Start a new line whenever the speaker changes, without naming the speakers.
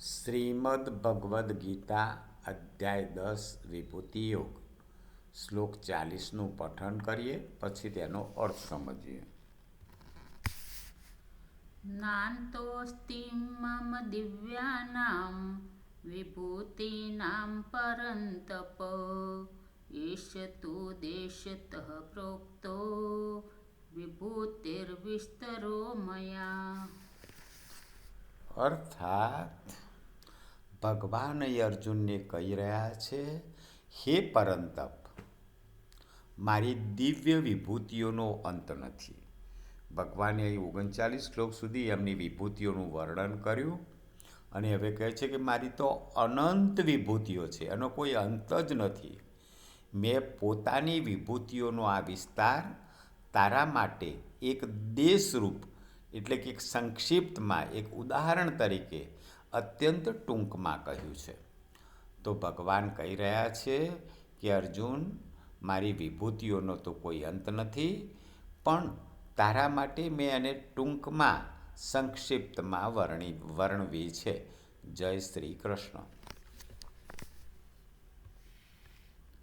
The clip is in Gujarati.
શ્રીમદ ભગવદ્ ગીતા અધ્યાય દસ વિભૂતિ યોગ. શ્લોક ચાલીસનું પઠન કરીએ પછી તેનો અર્થ સમજીએ.
નાનતોસ્તિ મમ દિવ્યાનામ વિભૂતિનામ પરંતપ. ઈશ તુ દેશતઃ પ્રોક્તો વિભૂતિર્વિસ્તરો મયા.
અર્થાત ભગવાન અર્જુનને કહી રહ્યા છે, હે પરંતપ મારી દિવ્ય વિભૂતિઓનો અંત નથી. ભગવાને અહીં ઓગણચાલીસ શ્લોક સુધી એમની વિભૂતિઓનું વર્ણન કર્યું અને હવે કહે છે કે મારી તો અનંત વિભૂતિઓ છે, એનો કોઈ અંત જ નથી. મેં પોતાની વિભૂતિઓનો આ વિસ્તાર તારા માટે એક દેશરૂપ, એટલે કે એક સંક્ષિપ્તમાં, એક ઉદાહરણ તરીકે અત્યંત ટૂંકમાં કહ્યું છે. તો ભગવાન કહી રહ્યા છે કે, અર્જુન, મારી વિભૂતિઓનો તો કોઈ અંત નથી, પણ તારા માટે મેં એને ટૂંકમાં સંક્ષિપ્તમાં વર્ણી, વર્ણવી છે. જય શ્રી કૃષ્ણ.